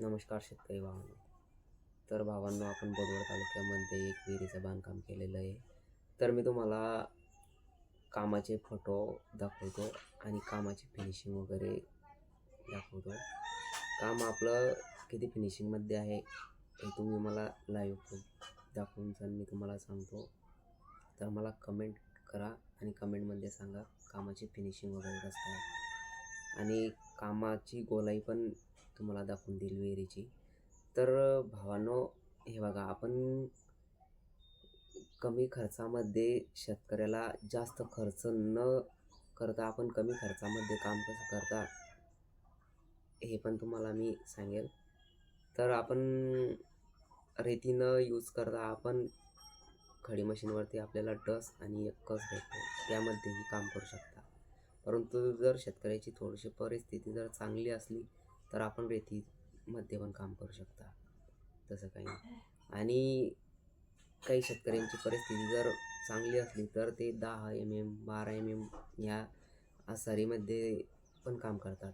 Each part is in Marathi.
नमस्कार शेतकरी भावांनो. तर भावांनो आपण बोदवड तालुक्यामध्ये एक विहिरीचं बांधकाम केलेलं आहे. तर मी तुम्हाला कामाचे फोटो दाखवतो आणि कामाची फिनिशिंग वगैरे दाखवतो. काम आपलं किती फिनिशिंगमध्ये आहे हे तुम्ही मला लाईव्ह दाखवून सण मी तुम्हाला सांगतो तर मला कमेंट करा आणि कमेंटमध्ये सांगा कामाची फिनिशिंग वगैरे कसं आहे. आणि कामाची गोलाई पण तुम्हाला दाखवून देईल विहिरीची. तर भावानो हे बघा आपण कमी खर्चामध्ये शेतकऱ्याला जास्त खर्च न करता आपण कमी खर्चामध्ये काम कसं करता हे पण तुम्हाला मी सांगेल. तर आपण रेतीनं यूज करता आपण खडी मशीनवरती आपल्याला डस आणि एक कस भेटतो त्यामध्येही काम करू शकता. परंतु जर शेतकऱ्याची थोडीशी परिस्थिती जर चांगली असली तर आपण रेतीमध्ये पण काम करू शकता. तसं काही नाही. आणि काही शेतकऱ्यांची परिस्थिती जर चांगली असली तर ते दहा एम एम बारा एम एम या आसारीमध्ये पण काम करतात.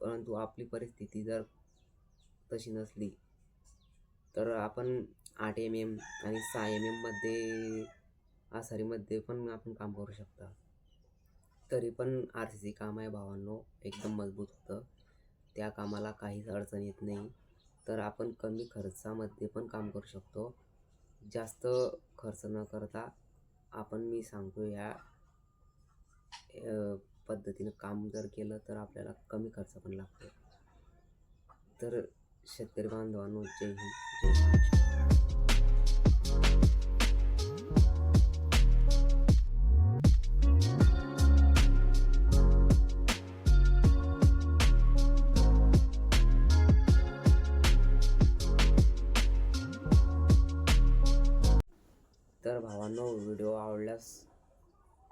परंतु आपली परिस्थिती जर तशी नसली तर आपण आठ एम एम आणि सहा एम एममध्ये आसारीमध्ये पण आपण काम करू शकता. तरी पण आर सी सी काम आहे भावांनो. एकदम मजबूत होतं. त्या कामाला काहीच अडचण येत नाही. तर आपण कमी खर्चामध्ये पण काम करू शकतो. जास्त खर्च न करता आपण मी सांगतो या पद्धतीनं काम जर केलं तर आपल्याला कमी खर्च पण लागतो. तर शेतकरी बांधवांनो जय हिंद जय महाराष्ट्र. तर भावांनो व्हिडिओ आवडल्यास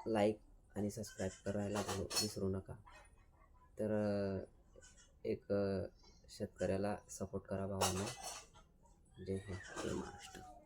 लाईक आणि सबस्क्राईब करायला विसरू नका. तर एक शेतकऱ्याला सपोर्ट करा भावांना. जय हिंद जय महाराष्ट्र.